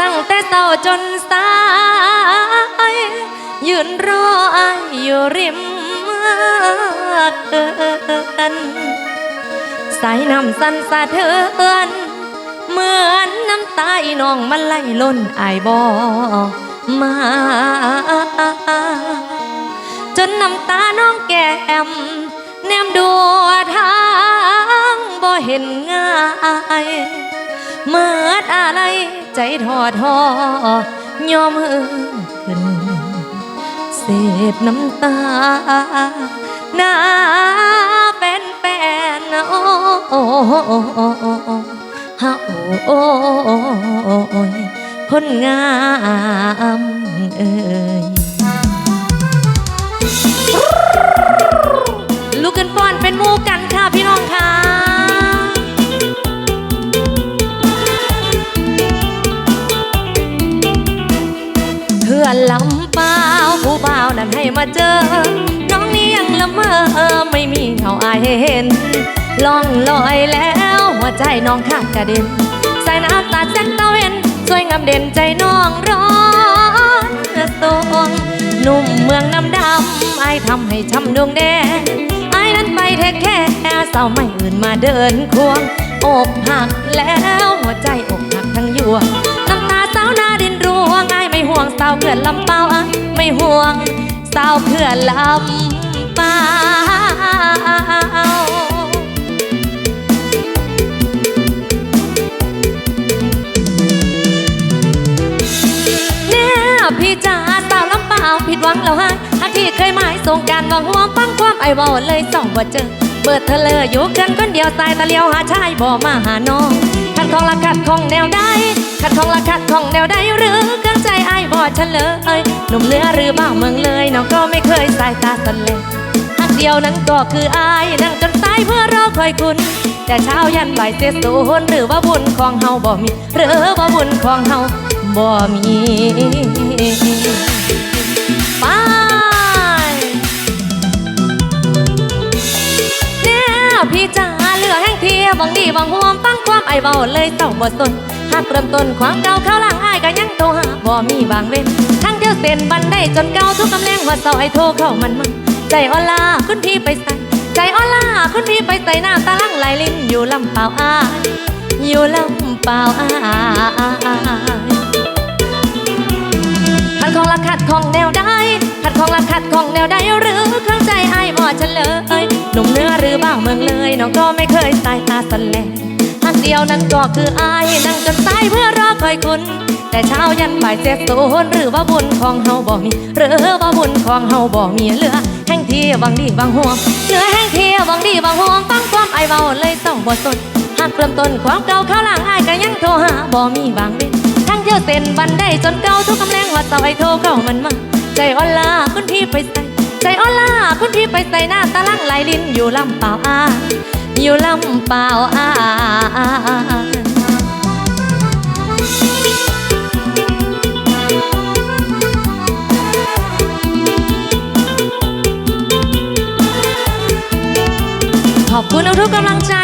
ตั้งแต่เช้าจนสาย ยืนรออายอยู่ริมเกินสายน้ำสันสะเทือนเหมือนน้ำตาอีน้องมันไหลล้นอายบอมา จนน้ำตาน้องแก้มแนมดูทางบ่เห็นง่ายเมื่ออะไร ใจทอทอยอมเหินขึ้นเสพน้ำตาหน้าเป็นแฟนโอ้โอ้โอ้โอ้โอ้โอ้ฮะโอ้โอ้ยคนงามเอ่ย มาเจอ น้องนี้ยังละเมอไม่มีเงาอายให้เห็นล่องลอยแล้วหัวใจน้องขาดกระเด็นสายน้ำตาแสงตะเวนสวยงามเด่นใจน้องร้อนตรงหนุ่มเมืองน้ำดำไอทำให้ช้ำดวงแดงไอนั้นไปเทคแค่สาวไม่อื่นมาเดินควงอกหักแล้วหัวใจอกหักทั้งยวงน้ำตาสาวนาดินรวงไอไม่ห่วงสาวเขื่อนลำเปาอะไม่ห่วง สาวเขื่อนลำป่าแน่พี่จ๋าสาวลำเปล่าผิดหวังแล้วฮะฮักที่เคยหมายส่งการหวังห่วงฟังความไอ้เบาเลยส่องบ่เจอเปิดเธอเลยอยู่กันคนเดียวตายตะเลียวหาชายบ่มาหาน้องขัดของละขัดของแนวใดขัดของละขัดของแนวใดหรือ บ่เฉลยหนุ่มเหนื้อหรือบ้าเมืองเลยน้องก็ไม่เคยสายตาสันเลยหักเดียวนั้นก็คืออายนั่งจนตายเพื่อรอคอยคุณ แต่เช้ายันบ่ายเสียสูญหรือว่าบุญของเฮาบ่มี หรือว่าบุญของเฮาบ่มีไปแน่พี่จ๋าเหลือแห้งเทียบังดีบังห่วงฟังความไอเบาเลยเศร้าบ่สน หากเริ่มต้นความเก่าเข้าหลังอายก็ยังโทรหาบ่มีบางเว้นทั้งเที่ยวเส้นบันได้จนเก่าทุกกำแรงว่าเศร้าไอโทรเข้ามันมาใจออนลาคุณพี่ไปใส่ใจออนลาคุณพี่ไปใส่หน้ำตาลังไหลลิ้นอยู่ลำเปล่าอายอยู่ลำเปล่าอายขัดของละขัดของแนวได้ขัดของละขัดของแนวได้หรือเครื่องใจไอ้ายบ่เฉลยหนุ่มเนื้อหรือบ้าเมืองเลยน้องก็ไม่เคยสายตาสันแล เดียวนั้นก็คืออายนั่งจนตายเพื่อรอคอยคุณแต่เช้ายันบ่ายเจ็ดโซนหรือว่าบุญของเฮาบ่มี หรือว่าบุญของเฮาบ่มีเหลือแห่งที่บางดีบางห่วงเหลือแห่งที่บางดีบางห่วงฟังความไอเบาเลยเศร้าบ่สนหากเริ่มต้นความเก่าเข้าหลังอายก็ยังโทรหาบ่มีบางเว้นทั้งเที่ยวเส้นบันได้จนเก่าทุกกำแรงว่าเสาไอโทรเข้ามันมาใจอ่อนลาคุณพี่ไปใส่ใจอ่อนลาคุณพี่ไปใส่หน้าตาลังไหลลิ้นอยู่ลำเปล่าอา อยู่ลำเปล่าอ่าขอบคุณทุกกำลังใจ